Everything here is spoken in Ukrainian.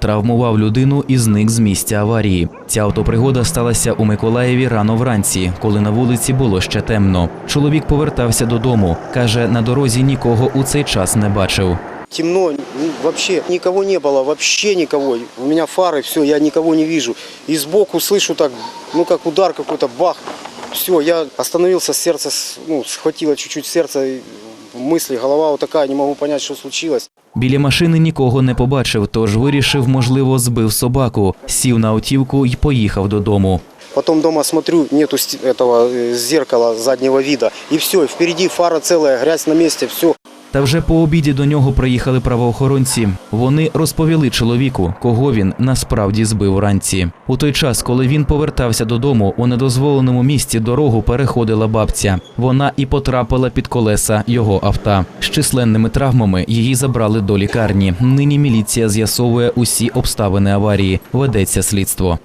травмував людину і зник з місця аварії. Ця автопригода сталася у Миколаєві рано вранці, коли на вулиці було ще темно. Чоловік повертався додому. каже, на дорозі нікого у цей час не бачив. Темно, ну, вообще никого не было, вообще никого. У меня фары, все, я никого не вижу. И сбоку слышу так, ну как удар какой-то, бах. Все, я остановился, сердце, с- ну, схватило чуть-чуть сердце, и мысли, голова вот такая, не могу понять, что случилось. Біля машини нікого не побачив, тож вирішив, можливо, збив собаку, сів на автівку і поїхав додому. Потом дома смотрю, нету ст- этого э, зеркала заднего вида. И все, впереди фара целая, грязь на месте, все. Та вже по обіді до нього приїхали правоохоронці. Вони розповіли чоловіку, кого він насправді збив вранці. У той час, коли він повертався додому, у недозволеному місці дорогу переходила бабця. Вона і потрапила під колеса його авто. З численними травмами її забрали до лікарні. Нині міліція з'ясовує усі обставини аварії. Ведеться слідство.